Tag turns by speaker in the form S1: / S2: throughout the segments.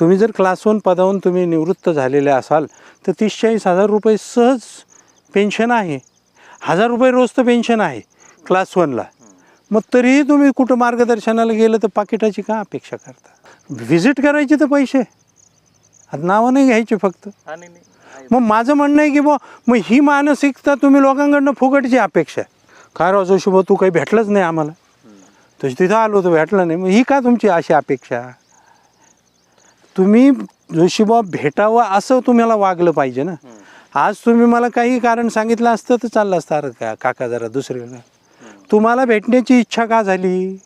S1: तुम्ही जर class one पदावरून तुम्ही निवृत्त झालेले असाल तर तीस चाळीस हजार रुपये सहज पेन्शन आहे. हजार रुपये रोज तर पेन्शन आहे क्लास वनला. मग तरीही तुम्ही कुठं मार्गदर्शनाला गेलं तर पाकिटाची का अपेक्षा करता? व्हिजिट करायची तर पैसे. आता नावं नाही घ्यायची फक्त. मग माझं म्हणणं आहे की बुवा मग ही मानसिकता तुम्ही लोकांकडनं फुकटची अपेक्षा काय राव जोशी तू काही भेटलंच नाही आम्हाला. तुझं तिथं आलो तर भेटलं नाही. मग ही का तुमची अशी अपेक्षा? तुम्ही जोशीबा भेटावं असं तुम्हाला वागलं पाहिजे ना. आज तुम्ही मला काही कारण सांगितलं असतं तर चाललं असतं. अरे का काका जरा दुसरीकडे. तुम्हाला भेटण्याची इच्छा का झाली?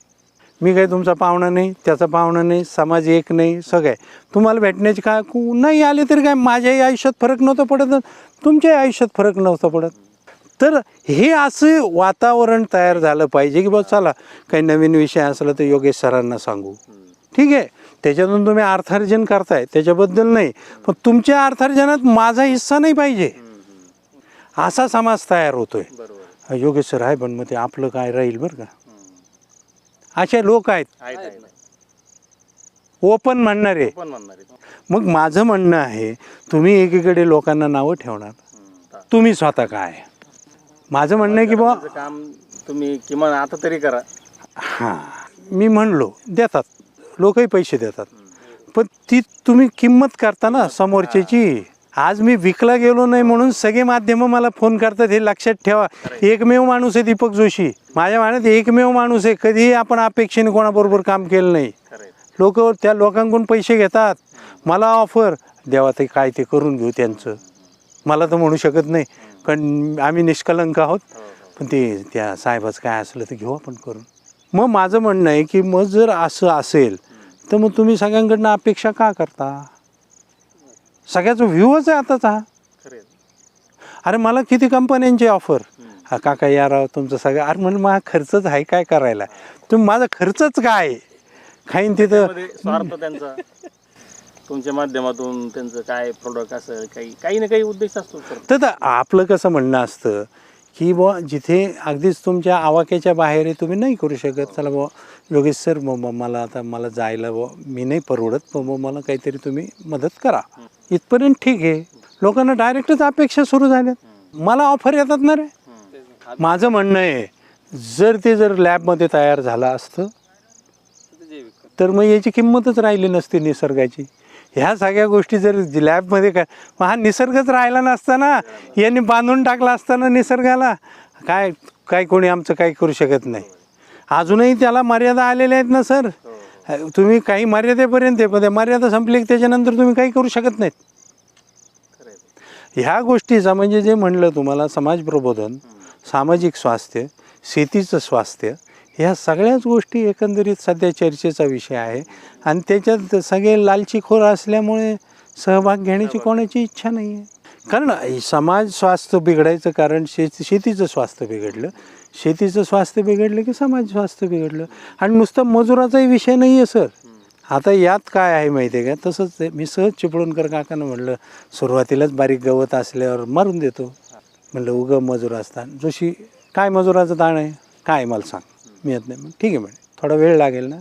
S1: मी काही तुमचा पाहुणा नाही त्याचा पाहुणा नाही समाज एक नाही सगळं. आहे तुम्हाला भेटण्याची काय कु- नाही आले तरी काय? माझ्याही आयुष्यात फरक नव्हतं पडत. तुमच्याही आयुष्यात फरक नव्हता पडत. तर हे असं वातावरण तयार झालं पाहिजे की बा चला काही नवीन विषय असला तर योगेश सरांना सांगू. ठीक आहे? त्याच्यातून तुम्ही अर्थार्जन करताय त्याच्याबद्दल नाही. पण तुमच्या अर्थार्जनात माझा हिस्सा नाही पाहिजे. असा समाज तयार होतोय.
S2: बरोबर.
S1: योगेश सर आहे पण मग ते आपलं काय राहील बरं का? असे लोक आहेत. ओपन म्हणणारे. मग माझं म्हणणं आहे तुम्ही एकीकडे लोकांना नावं ठेवणार. तुम्ही स्वतः काय? माझं म्हणणं आहे की
S2: त्याचं काम तुम्ही किमान आता तरी करा.
S1: हां. मी म्हणलो देतात. लोकही पैसे देतात. पण ती तुम्ही किंमत करता ना समोरच्याची आज मी विकला गेलो नाही म्हणून सगळे माध्यम मला फोन करतात हे लक्षात ठेवा. एकमेव माणूस आहे दीपक जोशी. माझ्या म्हणत एकमेव माणूस आहे. कधीही आपण अपेक्षेने कोणाबरोबर काम केलं नाही. लोक त्या लोकांकडून पैसे घेतात. मला ऑफर द्यावा ते काय ते करून घेऊ त्यांचं. मला तर म्हणू शकत नाही. कारण आम्ही निष्कलंक आहोत.
S2: हो, हो.
S1: पण ते त्या साहेबाचं काय असलं तर घेऊ आपण करून. मग माझं म्हणणं आहे की मग जर असं असेल तर मग तुम्ही सगळ्यांकडनं अपेक्षा का करता? सगळ्याचा व्ह्यूच आहे आताचा हा. अरे मला किती कंपन्यांची ऑफर. हा काका या राव तुमचं सगळं अरे म्हणून माझा खर्चच आहे काय करायला? तुम्ही माझा खर्चच काय? खाईन तिथं.
S2: स्वार्थ त्यांचा. तुमच्या माध्यमातून त्यांचं काय प्रोडक्ट असेल काही काही ना काही उद्देश असतो
S1: तर आपलं कसं म्हणणं असतं की बुवा जिथे अगदीच तुमच्या आवाक्याच्या बाहेर आहे तुम्ही नाही करू शकत. चला बुवा योगेश सर मग मला आता मला जायला बुवा मी नाही परवडत. मग मला काहीतरी तुम्ही मदत करा. इथपर्यंत ठीक आहे. लोकांना डायरेक्टच अपेक्षा सुरू झाल्यात. मला ऑफर येतात ना रे? माझं म्हणणं आहे जर ते जर लॅबमध्ये तयार झालं असतं तर मग याची किंमतच राहिली नसती निसर्गाची. ह्या सगळ्या गोष्टी जर लॅबमध्ये काय मग हा निसर्गच राहिला नसता ना यांनी बांधून टाकला असताना निसर्गाला काय काय कोणी आमचं काही करू शकत नाही. अजूनही त्याला मर्यादा आलेल्या आहेत ना सर? तुम्ही काही मर्यादेपर्यंत आहे पण त्या मर्यादा संपली की त्याच्यानंतर तुम्ही काही करू शकत नाहीत. ह्या गोष्टीचा म्हणजे जे म्हणलं तुम्हाला समाज प्रबोधन सामाजिक स्वास्थ्य शेतीचं स्वास्थ्य ह्या सगळ्याच गोष्टी एकंदरीत सध्या चर्चेचा विषय आहे. आणि त्याच्यात सगळे लालचीखोर असल्यामुळे सहभाग घेण्याची कोणाची इच्छा नाही आहे कारण समाज स्वास्थ्य बिघडायचं कारण शेती शेतीचं स्वास्थ्य बिघडलं. शेतीचं स्वास्थ्य बिघडलं की समाज स्वास्थ्य बिघडलं. आणि नुसतं मजुराचाही विषय नाही आहे सर. आता यात काय आहे माहिती आहे का? तसंच आहे. मी सहज चिपळूणकर काकानं म्हणलं सुरुवातीलाच बारीक गवत असल्यावर मारून देतो. म्हणलं उगं मजूर असतात. जोशी काय मजुराचं दाण आहे? काय मला सांग. मिळत नाही. मग ठीक आहे म्हणे. थोडा वेळ लागेल ना.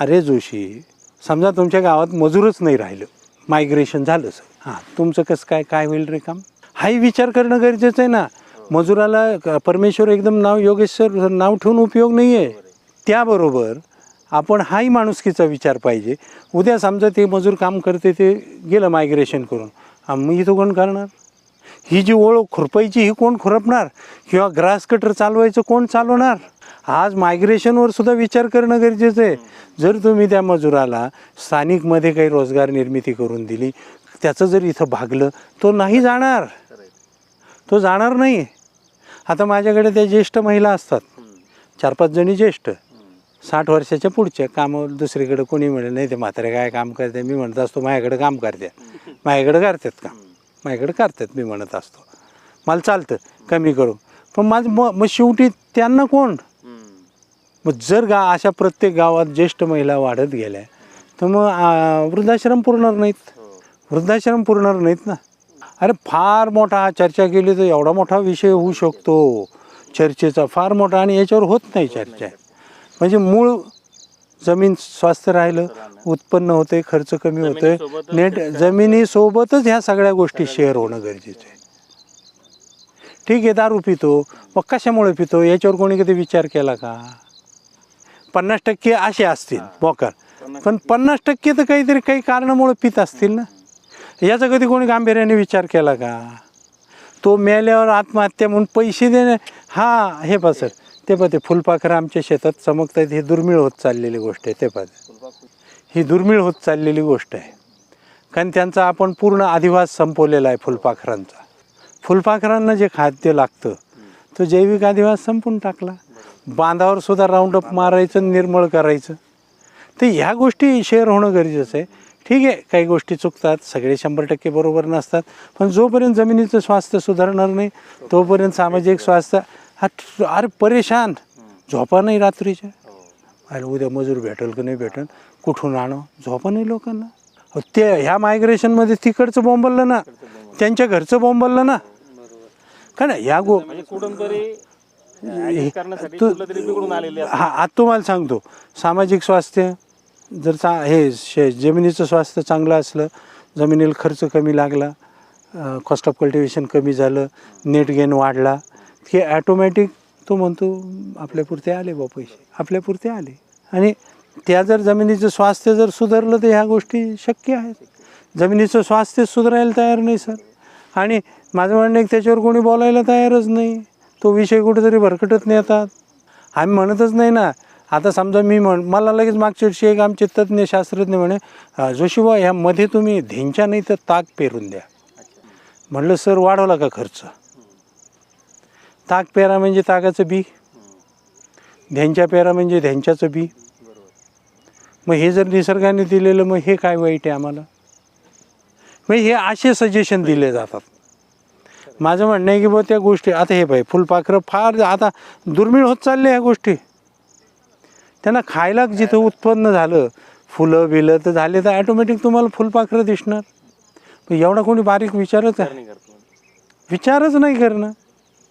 S1: अरे जोशी समजा तुमच्या गावात मजूरच नाही राहिलं. मायग्रेशन झालं सर हां तुमचं कसं काय काय होईल रे काम? हाही विचार करणं गरजेचं आहे ना. मजुराला क- परमेश्वर एकदम नाव योगेश्वर नाव ठेवून उपयोग नाही आहे त्याबरोबर आपण हाही माणुसकीचा विचार पाहिजे. उद्या समजा ते मजूर काम करते ते गेलं मायग्रेशन करून. आम्ही मग इथं कोण करणार? ही जी ओळख खुरपायची ही कोण खुरपणार? किंवा ग्रास कटर चालवायचं कोण चालवणार? आज मायग्रेशनवर सुद्धा विचार करणं गरजेचं आहे. जर तुम्ही त्या मजुराला स्थानिकमध्ये काही रोजगार निर्मिती करून दिली त्याचं जर इथं भागलं तो नाही जाणार. तो जाणार नाही आता माझ्याकडे त्या ज्येष्ठ महिला असतात. चार पाच जणी ज्येष्ठ. साठ वर्षाच्या पुढच्या कामावर दुसरीकडे कोणी म्हणेल नाही ते म्हातारे काय काम करते? मी म्हणत असतो माझ्याकडे काम करते. माझ्याकडे करतात काम माझ्याकडे करतात मी म्हणत असतो. मला चालतं. कमी करू. पण माझं मग मग शेवटी त्यांना कोण. मग जर गा अशा प्रत्येक गावात ज्येष्ठ महिला वाढत गेल्या तर मग वृद्धाश्रम पुरणार नाहीत.
S2: हो.
S1: वृद्धाश्रम पुरणार नाहीत ना? अरे फार मोठा हा चर्चा केली तर एवढा मोठा विषय होऊ शकतो. चर्चेचा फार मोठा आणि याच्यावर होत नाही चर्चा. म्हणजे मूळ जमीन स्वास्थ्य राहिलं उत्पन्न होते खर्च कमी होतोय. नेट जमिनीसोबतच ह्या सगळ्या गोष्टी शेअर होणं गरजेचं आहे. ठीक आहे दारू पितो. मग कशामुळे पितो? याच्यावर कोणी कधी विचार केला का? पन्नास टक्के असे असतील बोकार पण पन्नास टक्के तर काहीतरी काही कारणामुळे पित असतील ना? याचा कधी कोणी गांभीर्याने विचार केला का? तो मेल्यावर आत्महत्या म्हणून पैसे देणे हा हे पहा सर ते पहा ते फुलपाखरं आमच्या शेतात चमकत आहेत हे दुर्मिळ होत चाललेली गोष्ट आहे ते पहा. ही दुर्मिळ होत चाललेली गोष्ट आहे. कारण त्यांचा आपण पूर्ण अधिवास संपवलेला आहे फुलपाखरांचा. फुलपाखरांना जे खाद्य लागतं तो जैविक अधिवास संपून टाकला. बांधावर सुद्धा राऊंडअप मारायचं निर्मळ करायचं. तर ह्या गोष्टी शेअर होणं गरजेचं आहे. ठीक आहे काही गोष्टी चुकतात सगळे शंभर टक्के बरोबर नसतात पण जोपर्यंत जमिनीचं स्वास्थ्य सुधारणार नाही तोपर्यंत सामाजिक स्वास्थ्य हा अरे परेशान. झोपा नाही रात्रीच्या. अरे उद्या मजूर भेटेल की नाही भेटेल कुठून आणो? झोपा नाही लोकांना. ते ह्या मायग्रेशनमध्ये तिकडचं बोंबललं ना त्यांच्या घरचं बोंबललं ना. कारण ना ह्या गो
S2: म्हणजे करण्यासाठी
S1: तू-
S2: कुठलं तरी बिघडून आलेले असतात.
S1: हा आता तुम्हाला सांगतो सामाजिक स्वास्थ्य जर चा हे शे जमिनीचं स्वास्थ्य चांगलं असलं जमिनीला खर्च कमी लागला कॉस्ट ऑफ कल्टिवेशन कमी झालं नेट गेन वाढला की ॲटोमॅटिक तो म्हणतो आपल्यापुरते आले बा पैसे. आपल्यापुरते आले. आणि त्या जर जमिनीचं स्वास्थ्य जर सुधारलं तर ह्या गोष्टी शक्य आहेत. जमिनीचं स्वास्थ्य सुधारायला तयार नाही सर. आणि माझं म्हणणं आहे की त्याच्यावर कोणी बोलायला तयारच नाही. तो विषय कुठेतरी भरकटत नाही आता. आम्ही म्हणतच नाही ना. आता समजा मी म्हण मला लगेच मागच्या वर्षी एक आमचे तज्ज्ञ शास्त्रज्ञ म्हणे जोशीबा ह्यामध्ये तुम्ही धिंच्या नाही तर ताक पेरून द्या. म्हणलं सर वाढवला का खर्च? ताक पेरा म्हणजे ताकाचं बी. ध्यांच्या पेरा म्हणजे ध्यांच्याचं बी. मग हे जर निसर्गाने दिलेलं मग हे काय वाईट आहे आम्हाला? मग हे असे सजेशन दिले जातात. माझं म्हणणं आहे की बुवा त्या गोष्टी आता हे पाहिजे फुलपाखरं फार आता दुर्मिळ होत चालले ह्या गोष्टी. त्यांना खायला जिथं उत्पन्न झालं फुलं बिलं तर झाले तर ॲटोमॅटिक तुम्हाला फुलपाखरं दिसणार. पण एवढा कोणी बारीक विचारच आहे. विचारच नाही करणं.